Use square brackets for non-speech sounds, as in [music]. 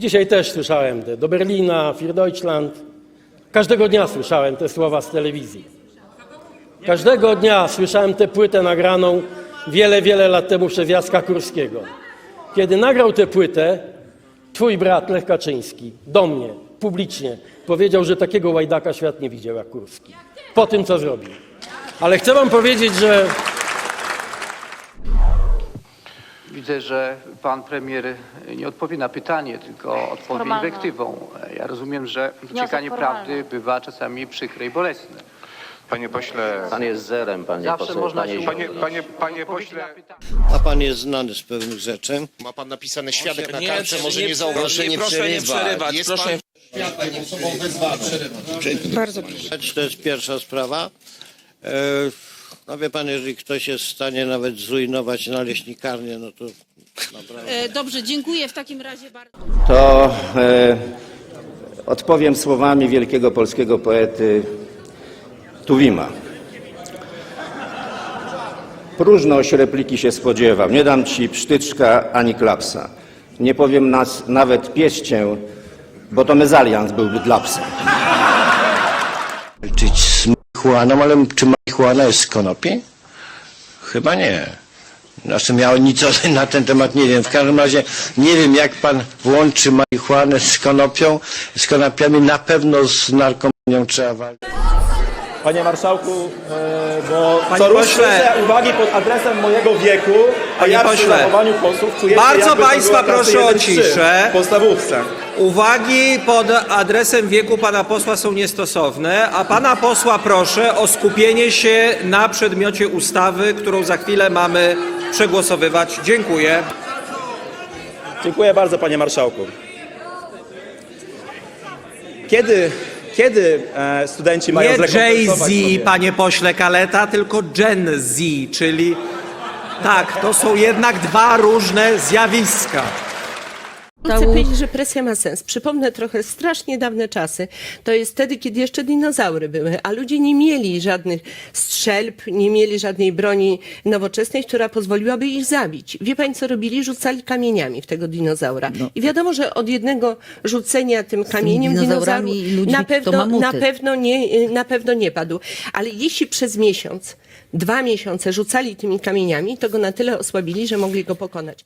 Dzisiaj też słyszałem te do Berlina, für Deutschland. Każdego dnia słyszałem te słowa z telewizji. Każdego dnia słyszałem tę płytę nagraną wiele, wiele lat temu przez Jacka Kurskiego. Kiedy nagrał tę płytę, twój brat Lech Kaczyński do mnie publicznie powiedział, że takiego łajdaka świat nie widział jak Kurski. Po tym, co zrobił. Ale chcę wam powiedzieć, że Widzę, że pan premier nie odpowie na pytanie, tylko odpowie Formalne. inwektywą. Ja rozumiem, że dociekanie formalny. prawdy bywa czasami przykre i bolesne. Panie pośle, Pan jest zerem, panie Zawsze poseł, można panie panie, panie, panie pośle, A pan jest znany z pewnych rzeczy. Ma pan napisane świadek na Nie, kartce, może nie, nie zauważył. proszę nie przerywać, Jest proszę. To jest pierwsza sprawa. E, no wie pan, jeżeli ktoś jest w stanie nawet zrujnować naleśnikarnię, no to naprawdę... E, Dobrze, dziękuję w takim razie bardzo. To e, odpowiem słowami wielkiego polskiego poety Tuwima. Próżność repliki się spodziewał. Nie dam ci psztyczka ani klapsa. Nie powiem nas nawet pieścię, bo to mezalians byłby dla psa. Walczyć z marihuaną, ale czy marihuana jest z konopi? Chyba nie. Znaczy miał nic [laughs] na ten temat nie wiem. W każdym razie nie wiem, jak pan włączy marihuanę z konopią, z konopiami na pewno z narkomanią trzeba walczyć. Panie marszałku, e, bo Panie co rusz pośle. uwagi pod adresem mojego wieku, a Panie ja przy pośle. zachowaniu posłów czuję się Bardzo jakby to państwa proszę o 1-3 ciszę. w podstawówce. Uwagi pod adresem wieku pana posła są niestosowne, a pana posła proszę o skupienie się na przedmiocie ustawy, którą za chwilę mamy przegłosowywać. Dziękuję. Dziękuję bardzo, panie marszałku. Kiedy, kiedy e, studenci mają Nie zrekompensować Jay-Z, sobie? panie pośle Kaleta, tylko Gen Z, czyli tak, to są jednak dwa różne zjawiska. Chcę powiedzieć, że presja ma sens. Przypomnę trochę strasznie dawne czasy. To jest wtedy, kiedy jeszcze dinozaury były, a ludzie nie mieli żadnych strzelb, nie mieli żadnej broni nowoczesnej, która pozwoliłaby ich zabić. Wie pani, co robili? Rzucali kamieniami w tego dinozaura. I wiadomo, że od jednego rzucenia tym kamieniem dinozaurami dinozaur i ludźmi na pewno, na, pewno nie, na pewno nie padł. Ale jeśli przez miesiąc, dwa miesiące rzucali tymi kamieniami, to go na tyle osłabili, że mogli go pokonać.